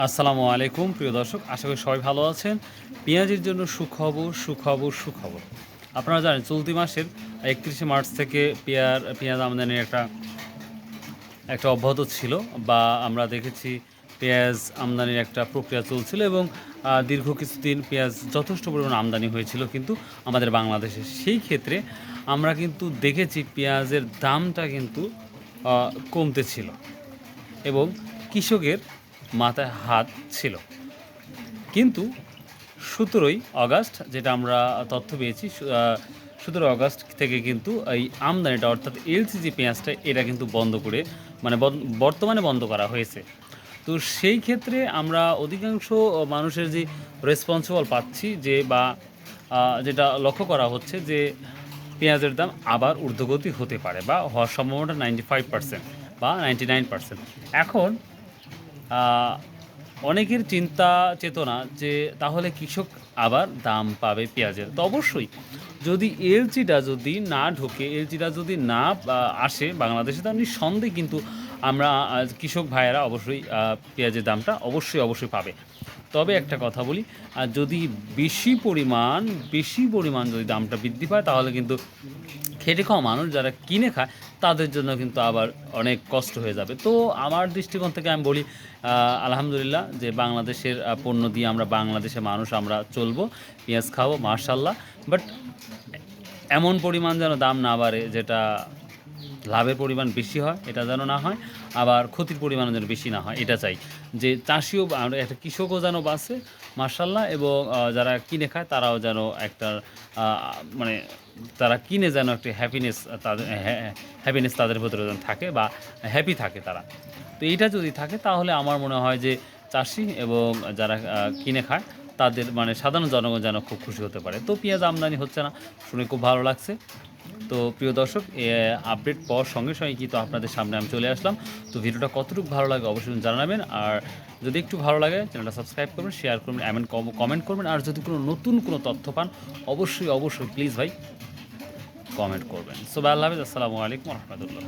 আসসালামু আলাইকুম, প্রিয় দর্শক। আশা করি সবাই ভালো আছেন। পেঁয়াজের জন্য সুখবর সুখবর সুখবর। আপনারা জানেন, চলতি মাসের একত্রিশে মার্চ থেকে পেঁয়ার পেঁয়াজ আমদানির একটা একটা অব্যাহত ছিল বা আমরা দেখেছি পেঁয়াজ আমদানির একটা প্রক্রিয়া চলছিল এবং দীর্ঘ কিছুদিন পেঁয়াজ যথেষ্ট পরিমাণ আমদানি হয়েছিল কিন্তু আমাদের বাংলাদেশে। সেই ক্ষেত্রে আমরা কিন্তু দেখেছি পেঁয়াজের দামটা কিন্তু কমতে ছিল এবং কৃষকের মাথায় হাত ছিল। কিন্তু সতেরোই অগাস্ট যেটা আমরা তথ্য পেয়েছি সতেরোই আগস্ট থেকে কিন্তু এই আমদানিটা অর্থাৎ এলসিজি পেঁয়াজটা এটা কিন্তু বন্ধ করে মানে বর্তমানে বন্ধ করা হয়েছে। তো সেই ক্ষেত্রে আমরা অধিকাংশ মানুষের যে রেসপন্সিবল পাচ্ছি যে বা যেটা লক্ষ্য করা হচ্ছে যে পেঁয়াজের দাম আবার ঊর্ধ্বগতি হতে পারে বা হওয়ার সম্ভাবনা নাইনটি ফাইভ পার্সেন্ট বা নাইনটি নাইন পার্সেন্ট এখন অনেকের চিন্তা চেতনা যে তাহলে কৃষক আবার দাম পাবে পেঁয়াজের। তো অবশ্যই, যদি এলচিটা যদি না ঢোকে, এলচিটা যদি না আসে বাংলাদেশে তাহলে নিঃসন্দেহে কিন্তু আমরা কৃষক ভাইয়েরা অবশ্যই পেঁয়াজের দামটা অবশ্যই অবশ্যই পাবে। তবে একটা কথা বলি যদি বেশি পরিমাণ বেশি পরিমাণ যদি দামটা বৃদ্ধি পায়, তাহলে কিন্তু খেটে খাওয়া মানুষ যারা কিনে খায়, তাদের জন্য কিন্তু আবার অনেক কষ্ট হয়ে যাবে। তো আমার দৃষ্টিকোণ থেকে আমি বলি আলহামদুলিল্লাহ যে বাংলাদেশের পণ্য দিয়ে আমরা বাংলাদেশের মানুষ আমরা চলবো, পেঁয়াজ খাব মার্শাল্লাহ বাট এমন পরিমাণ যেন দাম না বাড়ে যেটা লাভের পরিমাণ বেশি হয়, এটা যেন না হয়, আবার ক্ষতির পরিমাণ যেন বেশি না হয়, এটা চাই। যে চাষিও একটা কৃষকও যেন বাঁচে মার্শাল্লাহ এবং যারা কিনে খায়, তারাও যেন একটা মানে তারা কিনে যেন একটা হ্যাপিনেস তাদের হ্যাপিনেস তাদের ভেতরে যেন থাকে বা হ্যাপি থাকে তারা। তো এটা যদি থাকে, তাহলে আমার মনে হয় যে চাষি এবং যারা কিনে খায়, তাদের মানে সাধারণ জনগণ যেন খুব খুশি হতে পারে। তো পেঁয়াজ আমদানি হচ্ছে না, শুনে খুব ভালো লাগছে। তো প্রিয় দর্শক আপডেট পাওয়ার সঙ্গে সঙ্গে কিন্তু আপনাদের সামনে আমি চলে আসলাম। তো ভিডিওটা কতটুকু ভালো লাগে অবশ্যই জানাবেন। আর যদি একটু ভালো লাগে, চ্যানেলটা সাবস্ক্রাইব করবেন শেয়ার করবেন, এমন কমেন্ট করবেন। আর যদি কোনো নতুন কোনো তথ্য পান, অবশ্যই অবশ্যই প্লিজ ভাই কমেন্ট করবেন। সো আল্লাহ হাফিজ, আসসালামু আলাইকুম রহমতুল্লাহ।